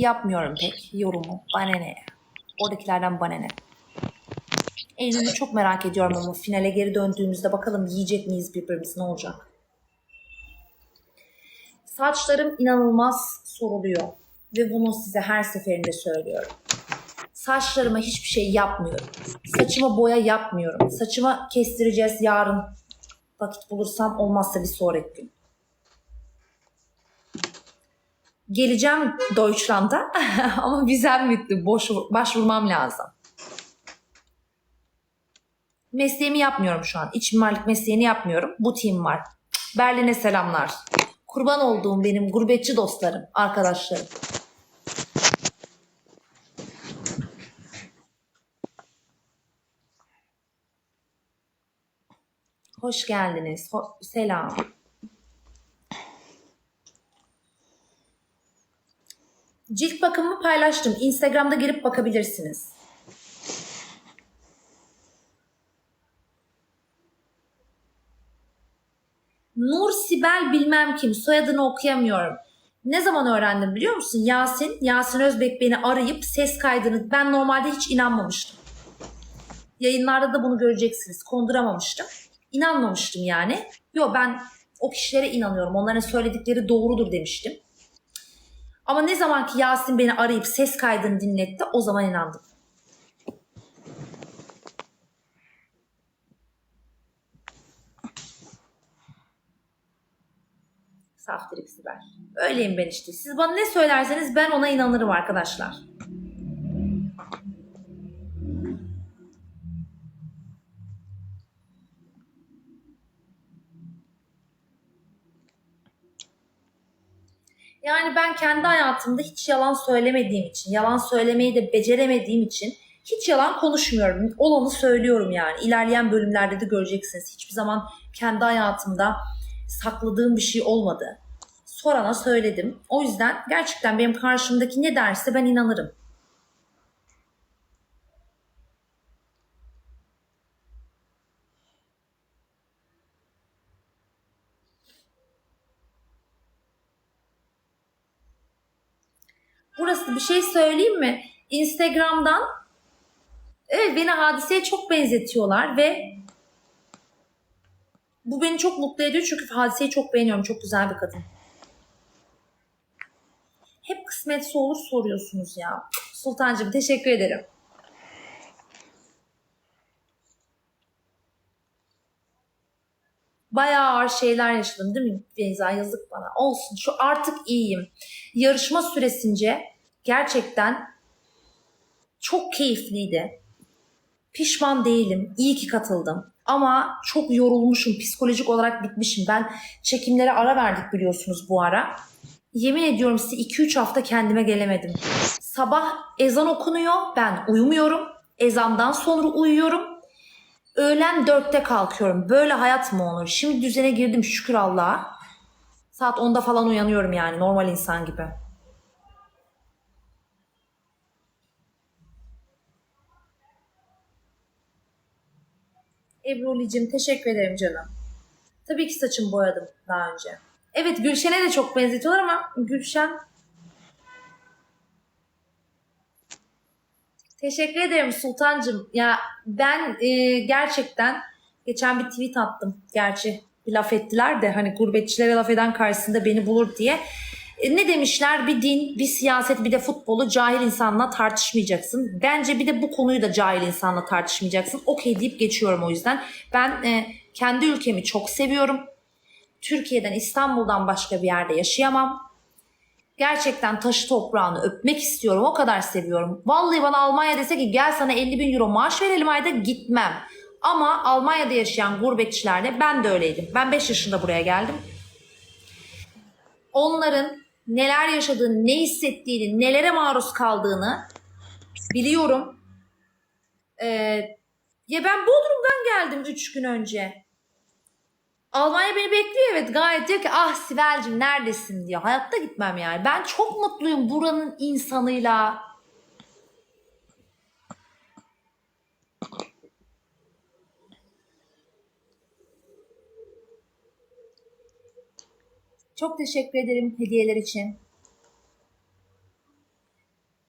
yapmıyorum pek yorumu. Bana ne? Oradakilerden bana ne? Eylül'ü çok merak ediyorum ama finale geri döndüğümüzde bakalım yiyecek miyiz birbirimizi ne olacak? Saçlarım inanılmaz soruluyor ve bunu size her seferinde söylüyorum. Saçlarıma hiçbir şey yapmıyorum. Saçıma boya yapmıyorum. Saçıma kestireceğiz yarın. Vakit bulursam olmazsa bir sonraki gün. Geleceğim Deutschland'a ama vizem bitti. Boş, başvurmam lazım. Mesleğimi yapmıyorum şu an. İç mimarlık mesleğini yapmıyorum. Butiğim var. Berlin'e selamlar. Kurban olduğum benim gurbetçi dostlarım, arkadaşlarım. Hoş geldiniz. Ho- selam. Cilt bakımımı paylaştım. Instagram'da girip bakabilirsiniz. Nur Sibel bilmem kim. Soyadını okuyamıyorum. Ne zaman öğrendim biliyor musun? Yasin, Yasin Özbek beni arayıp ses kaydını ben normalde hiç inanmamıştım. Yayınlarda da bunu göreceksiniz. Konduramamıştım. İnanmamıştım yani. Yo ben o kişilere inanıyorum. Onların söyledikleri doğrudur demiştim. Ama ne zaman ki Yasin beni arayıp ses kaydını dinletti o zaman inandım. Saftirik Sibel. Öyleyim ben işte. Siz bana ne söylerseniz ben ona inanırım arkadaşlar. Yani ben kendi hayatımda hiç yalan söylemediğim için, yalan söylemeyi de beceremediğim için hiç yalan konuşmuyorum. Olanı söylüyorum yani. İlerleyen bölümlerde de göreceksiniz. Hiçbir zaman kendi hayatımda sakladığım bir şey olmadı. Sorana söyledim. O yüzden gerçekten benim karşımdaki ne derse ben inanırım. Burası bir şey söyleyeyim mi? Instagram'dan evet beni hadiseye çok benzetiyorlar ve bu beni çok mutlu ediyor çünkü hadiseyi çok beğeniyorum. Çok güzel bir kadın. Hep kısmetse olur soruyorsunuz ya. Sultancığım teşekkür ederim. Bayağı ağır şeyler yaşadım değil mi Beyza? Yazık bana. Olsun şu artık iyiyim. Yarışma süresince gerçekten çok keyifliydi. Pişman değilim. İyi ki katıldım. Ama çok yorulmuşum. Psikolojik olarak bitmişim. Ben çekimlere ara verdik biliyorsunuz bu ara. Yemin ediyorum size 2-3 hafta kendime gelemedim. Sabah ezan okunuyor. Ben uyumuyorum. Ezandan sonra uyuyorum. Öğlen 4'te kalkıyorum. Böyle hayat mı olur? Şimdi düzene girdim şükür Allah'a. Saat 10'da falan uyanıyorum yani normal insan gibi. Ebru'licim teşekkür ederim canım. Tabii ki saçımı boyadım daha önce. Evet Gülşen'e de çok benzetiyorlar ama Gülşen... Teşekkür ederim Sultancım. Ya ben e, gerçekten geçen bir tweet attım. Gerçi laf ettiler de hani gurbetçilere laf eden karşısında beni bulur diye. E, ne demişler? Bir din, bir siyaset, bir de futbolu cahil insanla tartışmayacaksın. Bence bir de bu konuyu da cahil insanla tartışmayacaksın. Okey deyip geçiyorum o yüzden. Ben e, kendi ülkemi çok seviyorum. Türkiye'den, İstanbul'dan başka bir yerde yaşayamam. Gerçekten taşı toprağını öpmek istiyorum. O kadar seviyorum. Vallahi bana Almanya dese ki gel sana 50 bin euro maaş verelim ayda gitmem. Ama Almanya'da yaşayan gurbetçilerle ben de öyleydim. Ben 5 yaşında buraya geldim. Onların neler yaşadığını, ne hissettiğini, nelere maruz kaldığını biliyorum. Ee, ya ben Bodrum'dan geldim 3 gün önce. Almanya beni bekliyor evet gayet diyor ki ah Sibel'cim neredesin diyor. Hayatta gitmem yani. Ben çok mutluyum buranın insanıyla. Çok teşekkür ederim hediyeler için.